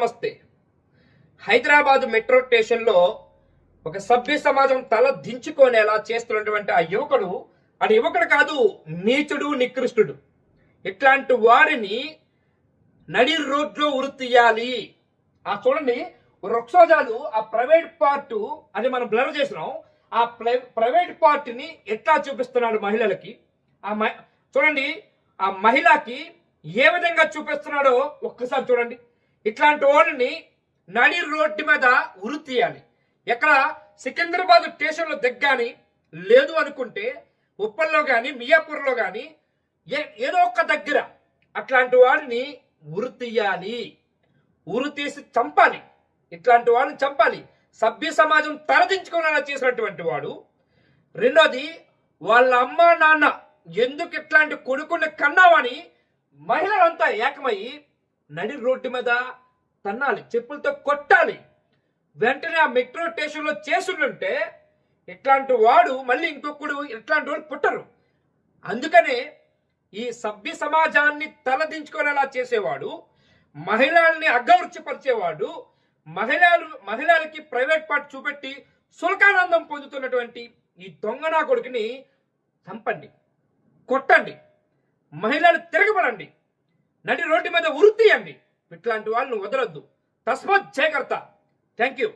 నమస్తే హైదరాబాద్ మెట్రో స్టేషన్లో ఒక సభ్య సమాజం తల దించుకోనేలా చేస్తున్నటువంటి ఆ యువకుడు అది యువకుడు కాదు నీచుడు నికృష్టుడు. ఇట్లాంటి వారిని నడి రోడ్లో ఉరితీయాలి. ఆ చూడండి వృక్షజాలు ఆ ప్రైవేట్ పార్ట్ అది మనం బ్లర్ చేసినాం ఆ ప్రైవేట్ పార్ట్ని ఎట్లా చూపిస్తున్నాడు మహిళలకి? ఆ చూడండి ఆ మహిళకి ఏ విధంగా చూపిస్తున్నాడో ఒక్కసారి చూడండి. ఇట్లాంటి వాళ్ళని నడి రోడ్డు మీద ఉరి తీయాలి ఎక్కడ సికింద్రాబాద్ స్టేషన్లో దగ్గాని లేదు అనుకుంటే ఉప్పల్లో కానీ మియాపూర్లో కానీ ఏ ఏదో ఒక దగ్గర అట్లాంటి వారిని ఉరి తీయాలి ఉరి తీసి చంపాలి. ఇట్లాంటి వాళ్ళని చంపాలి. సభ్య సమాజం తలదించుకునేలా చేసినటువంటి వాడు. రెండోది వాళ్ళ అమ్మ నాన్న ఎందుకు ఇట్లాంటి కొడుకుని కన్నావని మహిళలంతా ఏకమయ్యి నడి రోడ్డు మీద తన్నాలి చెప్పులతో కొట్టాలి. వెంటనే ఆ మెట్రో స్టేషన్లో చేసుంటే ఇట్లాంటి వాడు మళ్ళీ ఇంకొకడు ఇట్లాంటి వాడు పుట్టరు. అందుకనే ఈ సభ్య సమాజాన్ని తలదించుకునేలా చేసేవాడు మహిళల్ని అగౌరవపరిచేవాడు మహిళలు మహిళలకి ప్రైవేట్ పార్ట్ చూపెట్టి సులకానందం పొందుతున్నటువంటి ఈ దొంగనా కొడుకుని చంపండి కొట్టండి. మహిళలు తిరగబడండి. నడి రోడ్డు మీద ఉరి తీయండి ఇట్లాంటి వాళ్ళు వదలొద్దు. తస్మత్ చేకర్త థ్యాంక్ యూ